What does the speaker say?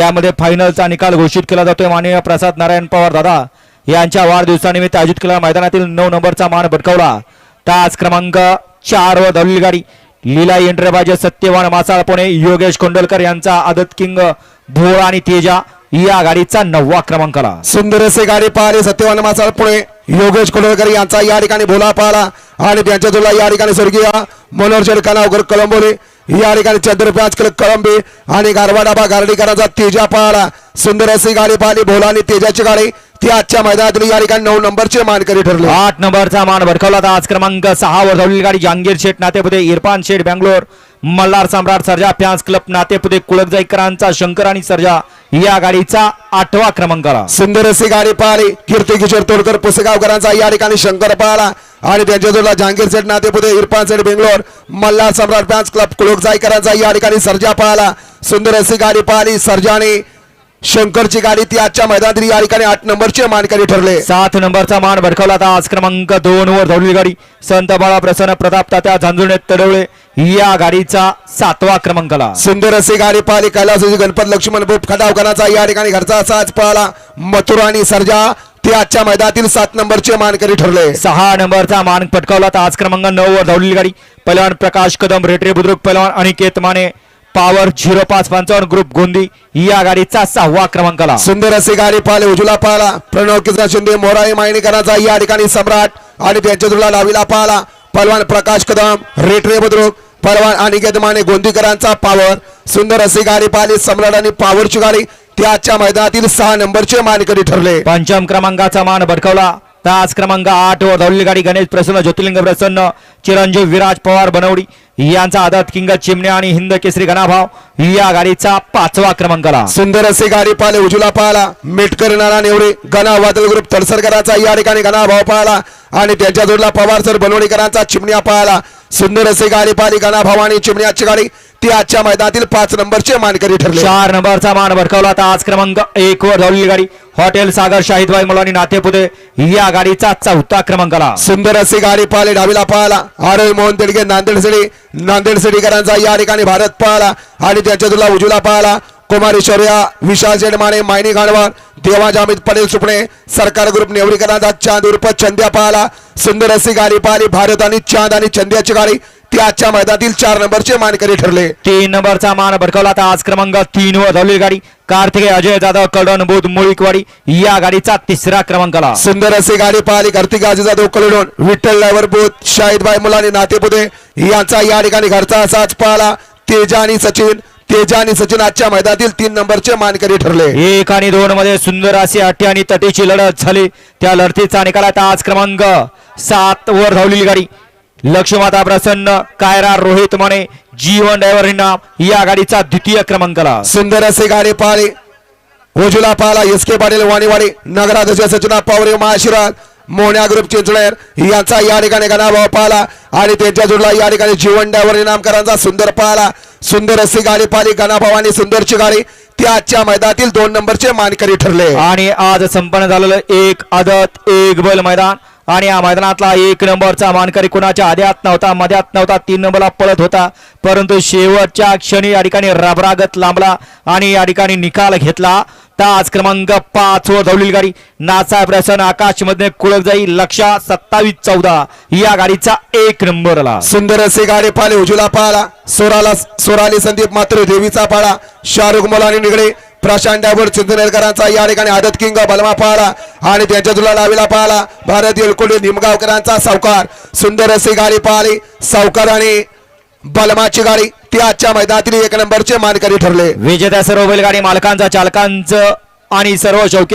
त्यामध्ये फायनलचा निकाल घोषित केला जातोय. माननीय प्रसाद नारायण पवार दादा यांच्या वाढदिवसानिमित्त आयोजित केलेल्या मैदानातील नऊ नंबरचा मान भटकावला. तास क्रमांक चार व धवली गाडी लीला एंट्रेबाजे सत्यवान मासाळ पुणे योगेश कोंडलकर यांचा आदत किंग भोळ आणि तेजा या गाडीचा नववा क्रमांक आला सुंदर असे गाडी पाहिली सत्यवान मासाळ पुणे योगेश कोंडलकर यांचा या ठिकाणी भोला पाहला. आणि त्यांच्या तुला या ठिकाणी स्वर्गीय मनोहर कानावकर कळंबोले या ठिकाणी चंद्रप्याज केलं कळंबे आणि गारवा डाबा गार्डीकरांचा तेजा पाहला सुंदर अशी गाडी पाहिली भोला आणि तेजाची गाडी. ती आजच्या मैदानातील या ठिकाणी नऊ नंबरचे मानकरी ठरले. आठ नंबरचा मान भडकवला आज क्रमांक सहा वर धावलेली गाडी जहांगीर शेठ नातेपुते इरफान शेठ बँगलोर. मल्हार सम्राट सर्जा फॅन्स क्लब नातेपुते कुळकजाईकरांचा शंकर आणि सर्जा या गाडीचा आठवा क्रमांक आला सुंदर अशी गाडी पाहिली कीर्ती किशोर तोडकर पुसेगावकरांचा या ठिकाणी शंकर पाहला आणि त्यांच्या जोडला जहांगीर सेठ नातेपुते इरफान सेठ बेंगलोर मल्हार सम्राट फॅन्स क्लब कुलोकजाईकरांचा या ठिकाणी सर्जा पाहला सुंदर अशी गाडी पाहिली सर्जाने शंकरची गाडी ती आजच्या मैदानातील या ठिकाणी आठ नंबरचे मानकरी ठरले. सात नंबरचा मान भडकवला आज क्रमांक दोन वर धावलेली गाडी. संत बाळा प्रसन्न प्रताप तात्या झांजुणे तडवळे या गाडीचा सातवा क्रमांक आला सुंदर अशी गाडी पाहिली कैलासाची गणपत लक्ष्मण भूप खटावकरांचा या ठिकाणी घरचा साज पाहला मथुरा आणि सर्जा ते आजच्या मैदानातील सात नंबरचे मानकरी ठरले. सहा नंबरचा मान पटकावला आज क्रमांक नऊ वर धावलेली गाडी. पहिलवान प्रकाश कदम रेटरे बुद्रुक पहिलवान अनिकेत माने पॉवर झिरो पाच पंचावन्न ग्रुप गोंदी या गाडीचा सहावा क्रमांक आला सुंदर अशी गाडी पाहिले उजला पाहला. प्रणव किसन शिंदे मोराई मायणीकरांचा या ठिकाणी सम्राट आणि त्यांच्या तुला डावीला पाहला. पलवान प्रकाश कदम रेटरे बुद्रुक पलवान अनिकेत माने गोंदीकरांचा पावर. सुंदर अशी गाडी पाहिली सम्राट आणि पावरची गाडी. ती आजच्या मैदानातील सहा नंबरचे मानकरी ठरले. पंचम क्रमांकाचा मान भडकवला. तास क्रमांक आठ वर धावलेली गाडी गणेश प्रसन्न ज्योतिर्लिंग प्रसन्न चिरंजीव विराज पवार बनवडी. यांचा आदत किंग चिमण्या आणि हिंद केसरी गणाभाव. या गाडीचा पाचवा क्रमांक आला सुंदर अशी गाडी पाहिले उजला पाहला. मेटकर नाना नेवरे गणा वादळ ग्रुप तडसरकरांचा या ठिकाणी गणा भाव पाहला. आणि त्यांच्या जोडला पवार सर बनवणीकरांचा चिमण्या पाहला. सुंदर अशी गाडी पाहिली गणा भाव आणि चिमण्याची गाडी. ती आजच्या मैदानातील पाच नंबरचे मानकरी ठरले. चार नंबरचा मान भडकवला आज क्रमांक एक वर धावलेली गाडी. हॉटेल सागर शाहिदबाई मुलानी नातेपुते या गाडीचा चौथा क्रमांक आला सुंदर अशी गाडी पाहिली डावीला पाहला आरोग्य मोहन तेडगे नांदेड सिटी नांदेड सिटीकरांचा या ठिकाणी भारत पाहला आणि त्याच्या तुला उजूला पाहला कुमारी शौर्या विशाल जेडमाने मायनी गाणवार देवा जामित पटेल सुपणे सरकार ग्रुप नेवरीकरांचा चांद उर्फ चंद्या पाहला सुंदर अशी गाडी पाहिली भारत आणि चांद आणि चंद्याची गाडी ती आजच्या मैदानातील चार नंबरचे मानकरी ठरले. तीन नंबरचा मान भडकवला आज क्रमांक तीन वर धावलेली गाडी कार्तिकेय अजय जाधव कडण बोध मुळीकवाडी या गाडीचा तिसरा क्रमांक आला सुंदर अशी गाडी पाहिली कार्तिक आजी जाधव कलडून विठ्ठल ड्रायव्हर बूथ शाहिदबाई मुलानी नातेपुते यांचा या ठिकाणी घरचा साज पाहला तेजा आणि सचिन तेजा आणि सचिन आजच्या मैदानातील तीन नंबरचे मानकरी ठरले. एक आणि दोन मध्ये सुंदर अशी अटी आणि तटीची लढत झाली. त्या लढतीचा निकालात आज क्रमांक सात वर धावलेली गाडी. लक्ष्माता प्रसन्न कायरा रोहित माने जीवन ड्रायव्हर नाम या गाडीचा द्वितीय क्रमांक आला सुंदर अशी गाडी पाहिली उजूला पाहला एस के पाटील वाणीवाडी नगराध्यक्ष सचिना पवार महाशिराज मोहण्या ग्रुप चिंचणेर. यांचा या ठिकाणी गणाभाव पाहिला. आणि त्यांच्या जोडला या ठिकाणी जीवन डायव्हर सुंदर पाहिला. सुंदर अशी गाडी पाहिली. गणाभाव आणि सुंदरची गाडी ती आजच्या मैदानातील दोन नंबरचे मानकरी ठरले. आणि आज संपन्न झालेलं एक आदत एक बल मैदान. आणि या मैदानातला एक नंबरचा मानकरी कुणाच्या? आध्यात नव्हता मध्यात नव्हता तीन नंबरला पळत होता. परंतु शेवटच्या क्षणी या ठिकाणी रबरागत लांबला आणि या ठिकाणी निकाल घेतला. तास क्रमांक पाच वर धावलेली गाडी. नासा प्रसन आकाशमध्ये कुळक जाई लक्षा सत्तावीस चौदा या गाडीचा एक नंबरला. सुंदर असे गाडी पाले उजूला पाळा सोराला सोराली संदीप मात्र देवीचा पाळा शाहरुख मलानी निगडे. प्रशांत डायव्हर चिंतनेरकरांचा या ठिकाणी आदत किंग बलमा पाहला आणि त्यांच्या तुला लावीला पाहला भारत येलकोडे निमगावकरांचा सावकार सुंदर अशी गाडी पाहली. सावकार आणि बलमाची गाडी ती आजच्या मैदानातील एक नंबरचे मानकरी ठरले. विजेत्या सर्व बैलगाडी मालकांचा चालकांचं आणि सर्व शौकी